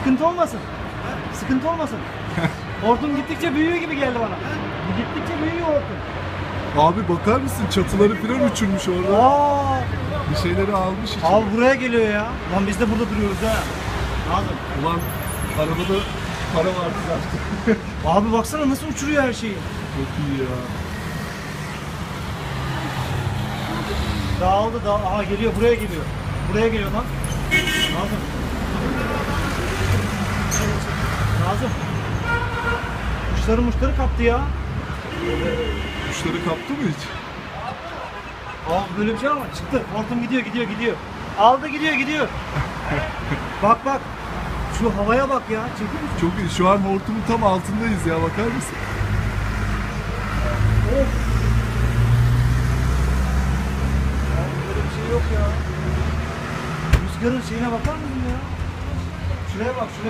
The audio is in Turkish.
Sıkıntı olmasın. Sıkıntı olmasın. Hortum gittikçe büyüyor gibi geldi bana. Gittikçe büyüyor hortum. Abi bakar mısın çatıları falan uçurmuş orada. Aa, Bir şeyleri almış için. abi buraya geliyor ya. Lan biz de burada duruyoruz ha. Nazım. Ulan arabada para vardı zaten. Abi baksana nasıl uçuruyor her şeyi. Çok iyi ya. Dağıldı da aha geliyor buraya geliyor. Buraya geliyor lan. Nazım. Kuşları muşları kaptı ya. Kuşları kaptı mı hiç? Aa böyle bir şey ama çıktı. Hortum gidiyor gidiyor gidiyor. Aldı gidiyor gidiyor. bak bak. Şu havaya bak ya. Çekil misin? Çok iyi. Şu an hortumun tam altındayız ya bakar mısın? Of. Abi böyle bir şey yok ya. Rüzgarın şeyine bakar mısın ya? Şuraya bak şuraya.